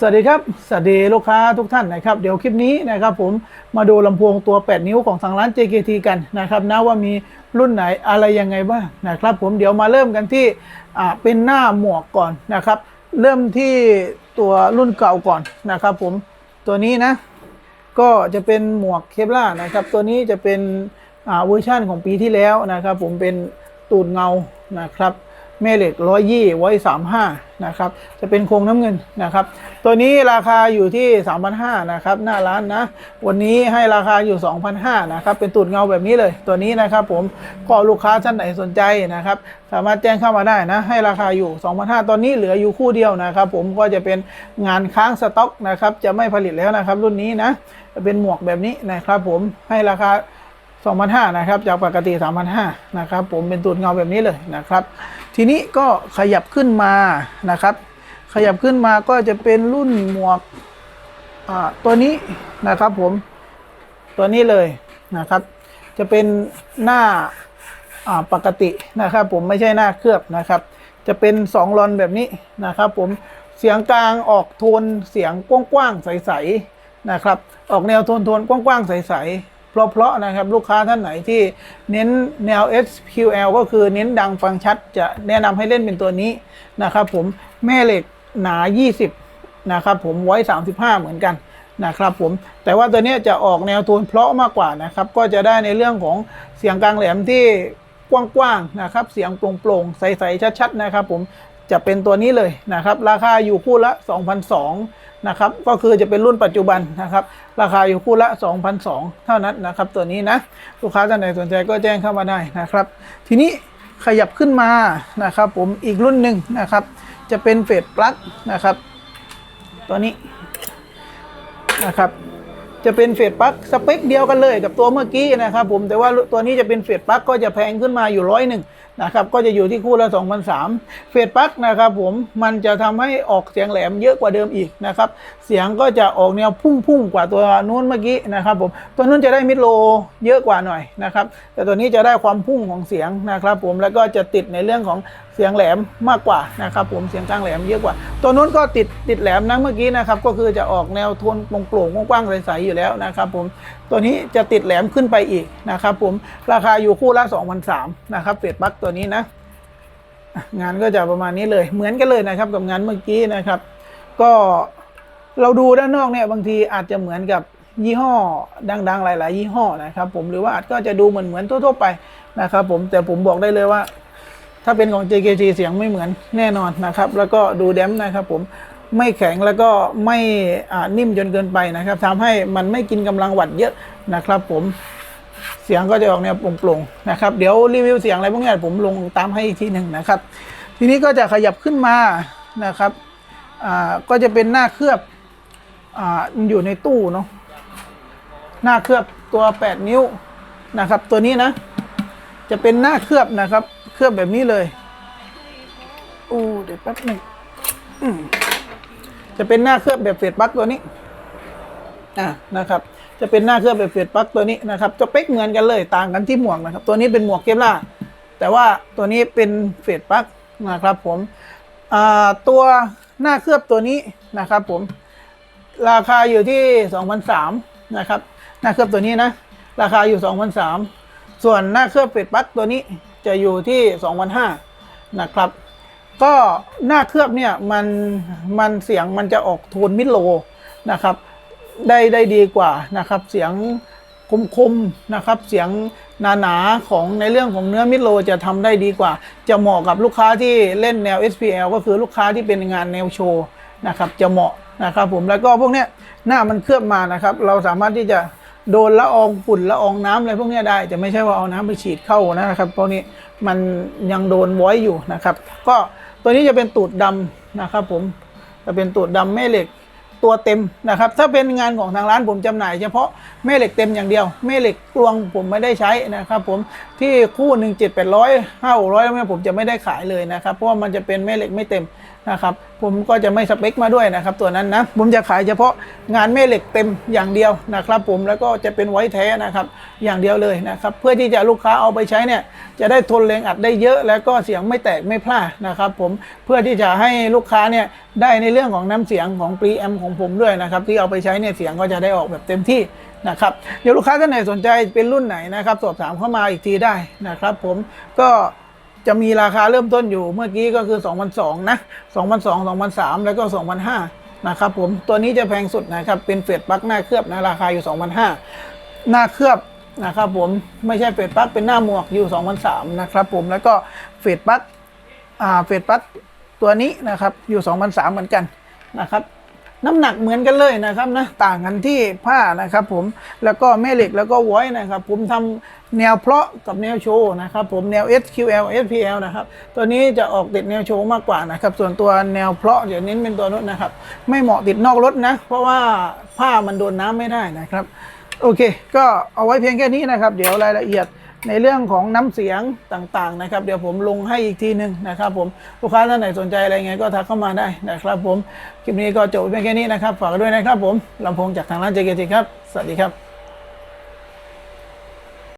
สวัสดีครับ สวัสดีลูกค้าทุกท่านนะครับ เดี๋ยวคลิปนี้นะครับผมมาดูลำโพงตัว 8 นิ้วของทางร้าน JKT กันนะครับนะว่ามีรุ่นไหนอะไรยังไงบ้างนะครับผมเดี๋ยวมาเริ่มกันที่เป็นหน้าหมวกก่อนนะครับ เริ่มที่ตัวรุ่นเก่าก่อนนะครับผมตัวนี้นะ ก็จะเป็นหมวกเคปล่านะครับ ตัวนี้จะเป็นเวอร์ชั่นของปีที่แล้วนะครับ ผมเป็นตูดเงานะครับ แม่เหล็กร้อยยี่ไว้สามห้านะครับ จะเป็นโครงน้ำเงินนะครับ ตัวนี้ราคาอยู่ที่สามพันห้านะครับ หน้าร้านนะ วันนี้ให้ราคาอยู่สองพันห้านะครับ เป็นตูดเงาแบบนี้เลย ตัวนี้นะครับผมก็ลูกค้าท่านไหนสนใจนะครับ สามารถแจ้งเข้ามาได้นะ ให้ราคาอยู่2,500ตอนนี้เหลืออยู่คู่เดียวนะครับ ผมก็จะเป็นงานค้างสต็อกนะครับ จะไม่ผลิตแล้วนะครับ รุ่นนี้นะจะเป็นหมวกแบบนี้นะครับ ผมให้ราคา 2,500นะครับจากปกติ 3,500นะครับผมเป็นตูดเงาแบบนี้เลยนะครับ ทีนี้ก็ขยับขึ้นมานะครับ ขยับขึ้นมาก็จะเป็นรุ่นหมวกตัวนี้นะครับผมตัวนี้เลยนะครับ จะเป็นหน้าปกตินะครับ ผมไม่ใช่หน้าเคลือบนะครับ จะเป็น2ลอนแบบนี้นะครับ ผมเสียงกลางออกโทนเสียงกว้างๆใสๆนะครับ ออกแนวโทนโทนๆกว้างๆใสๆ เพราะๆนะครับลูกค้าท่านไหนที่เน้นแนว SQL ก็คือเน้นดังฟังชัด จะแนะนำให้เล่นเป็นตัวนี้นะครับผมแม่เหล็กหนา 20 นะครับผมไว้ 35 เหมือนกันนะครับผมแต่ว่าตัวนี้จะออกแนวโทนเพราะมากกว่านะครับก็จะได้ในเรื่องของเสียงกลางแหลมที่กว้างๆนะครับเสียงโปร่งๆใสๆชัดๆนะครับผมจะเป็นตัวนี้เลยนะครับราคาอยู่คู่ละ 2,200 นะครับก็คือจะเป็นรุ่นปัจจุบันนะครับราคาอยู่คู่ละ 2,200 เท่านั้นนะครับตัวนี้นะลูกค้าท่านไหนสนใจก็แจ้งเข้ามาได้นะครับ ทีนี้ขยับขึ้นมานะครับผมอีกรุ่นหนึ่งนะครับ จะเป็นเฟดปลั๊กนะครับ ตัวนี้นะครับจะเป็นเฟดปลั๊กสเปคเดียวกันเลยกับตัวเมื่อกี้นะครับผมแต่ว่าตัวนี้จะเป็นเฟดปลั๊กก็จะแพงขึ้นมาอยู่ร้อยหนึ่ง นะครับก็จะอยู่ที่คู่ละ2,003เฟดปักนะครับผมมันจะทำให้ออกเสียงแหลมเยอะกว่าเดิมอีกนะครับเสียงก็จะออกแนวพุ่งๆกว่าตัวนู้นเมื่อกี้นะครับผมตัวนู้นจะได้มิดโลเยอะกว่าหน่อยนะครับแต่ตัวนี้จะได้ความพุ่งของเสียงนะครับผมแล้วก็จะติดในเรื่องของเสียงแหลมมากกว่านะครับผมเสียงกลางแหลมเยอะกว่า ตัวนู้นก็ติดติดแหลมนะเมื่อกี้นะครับก็คือจะออกแนวโทนโปร่งๆกว้างๆใสๆอยู่แล้วนะครับผมตัวนี้จะติดแหลมขึ้นไปอีกนะครับผมราคาอยู่คู่ละ2,003นะครับเฟดบัคตัวนี้นะ งานก็จะประมาณนี้เลยเหมือนกันเลยนะครับกับงานเมื่อกี้นะครับ ก็เราดูด้านนอกเนี่ยบางทีอาจจะเหมือนกับยี่ห้อดังๆ หลาย ๆ ยี่ห้อนะครับผมหรือว่าอาจก็จะดูเหมือนเหมือนทั่วๆไปนะครับผมแต่ผมบอกได้เลยว่า ถ้าเป็นของ JKT เสียงไม่เหมือนแน่นอนนะครับ แล้วก็ดูแดมนะครับผม ไม่แข็งแล้วก็ไม่นิ่มจนเกินไปนะครับทำให้มันไม่กินกำลังวัดเยอะนะครับ ผมเสียงก็จะออกแนวโปร่งๆนะครับ เดี๋ยวรีวิวเสียงอะไรพวกนี้ผมลงตามให้อีกทีหนึ่งนะครับ ทีนี้ก็จะขยับขึ้นมานะครับอ่าก็จะเป็นหน้าเคลือบอ่าอยู่ในตู้เนาะหน้าเคลือบตัว 8 นิ้วนะครับ ตัวนี้นะ จะเป็นหน้าเคลือบนะครับ เคลือบแบบนี้เลยอู้เดี๋ยวแป๊บหนึ่ง จะเป็นหน้าเคลือบแบบเฟดปักตัวนี้อ่านะครับ จะเป็นหน้าเคลือบแบบเฟดปักตัวนี้นะครับจะเป๊กเหมือนกันเลยต่างกันที่หมวกนะครับ ตัวนี้เป็นหมวกเกมล่าแต่ว่าตัวนี้เป็นเฟดปักนะครับผมอ่าตัวหน้าเคลือบตัวนี้นะครับ ผม ราคาอยู่ที่2,003นะครับ หน้าเคลือบตัวนี้นะ ราคาอยู่2,003ส่วนหน้าเคลือบเฟดปักตัวนี้จะอยู่ที่2,005นะครับ ก็หน้าเคลือบเนี่ยมันมันเสียงมันจะออกโทนมิดโลนะครับ ได้ได้ดีกว่านะครับ เสียงคมคมนะครับ เสียงหนาหนาๆของในเรื่องของเนื้อมิดโลจะทำได้ดีกว่า จะเหมาะกับลูกค้าที่เล่นแนว SPL ก็คือลูกค้าที่เป็นงานแนวโชว์นะครับ จะเหมาะนะครับผมแล้วก็พวกเนี้ยหน้ามันเคลือบมานะครับ เราสามารถที่จะโดนละอองฝุ่นละอองน้ำอะไรพวกเนี้ยได้จะไม่ใช่ว่าเอาน้ำไปฉีดเข้านะครับเพราะนี้มันยังโดนไว้อยู่นะครับ ก็ ตัวนี้จะเป็นตูดดำนะครับผมจะเป็นตูดดำแม่เหล็กตัวเต็มนะครับ ถ้าเป็นงานของทางร้านผมจำหน่าย เฉพาะแม่เหล็กเต็มอย่างเดียว แม่เหล็กกลวงผมไม่ได้ใช้นะครับ ผมที่คู่หนึ่งเจ็ดแปดร้อยห้าร้อยแล้วเนี่ยผมจะไม่ได้ขายเลยนะครับ เพราะว่ามันจะเป็นแม่เหล็กไม่เต็ม นะครับผมก็จะไม่สเปคมาด้วยนะครับ ตัวนั้นนะผมจะขายเฉพาะงานแม่เหล็กเต็มอย่างเดียวนะครับ ผมแล้วก็จะเป็นไว้แท้นะครับอย่างเดียวเลยนะครับ เพื่อที่จะลูกค้าเอาไปใช้เนี่ยจะได้ทนแรงอัดได้เยอะแล้วก็เสียงไม่แตกไม่พลาดนะครับ ผมเพื่อที่จะให้ลูกค้าเนี่ยได้ในเรื่องของน้ำเสียงของปรีแอมของผมด้วยนะครับ ที่เอาไปใช้เนี่ยเสียงก็จะได้ออกแบบเต็มที่นะครับเดี๋ยวลูกค้าท่านไหนสนใจเป็นรุ่นไหนนะครับ สอบถามเข้ามาอีกทีได้นะครับ ผมก็ จะมีราคาเริ่มต้นอยู่เมื่อกี้ก็คือ2,002นะ2,002 2,003 แล้วก็ 2,005นะครับผมตัวนี้จะแพงสุดนะครับเป็นเฟดปลั๊กหน้าเคลือบนะราคาอยู่ 2,005 หน้าเคลือบนะครับผมไม่ใช่เฟดปลั๊กเป็นหน้าหมวกอยู่2,003นะครับผมแล้วก็เฟดปลั๊กอ่าเฟดปลั๊กตัวนี้นะครับอยู่2,003เหมือนกันนะครับ น้ำหนักเหมือนกันเลยนะครับนะต่างกันที่ผ้านะครับผมแล้วก็แม่เหล็กแล้วก็ไว้นะครับ ผมทำแนวเพาะกับแนวโชว์นะครับผมแนว SQL SPL นะครับตัวนี้จะออกติดแนวโชว์มากกว่านะครับส่วนตัวแนวเพาะเดี๋ยวเน้นเป็นตัวนู้นนะครับ ไม่เหมาะติดนอกรถนะ เพราะว่าผ้ามันโดนน้ำไม่ได้นะครับ โอเค ก็เอาไว้เพียงแค่นี้นะครับ เดี๋ยวรายละเอียด ในเรื่องของน้ำเสียงต่างๆนะครับ เดี๋ยวผมลงให้อีกทีหนึ่งนะครับ ผมลูกค้าท่านไหนสนใจอะไรไงก็ทักเข้ามาได้นะครับ ผมคลิปนี้ก็จบเพียงแค่นี้นะครับ ฝากด้วยนะครับ ผมลำโพงจากทางร้านเจเกติครับสวัสดีครับ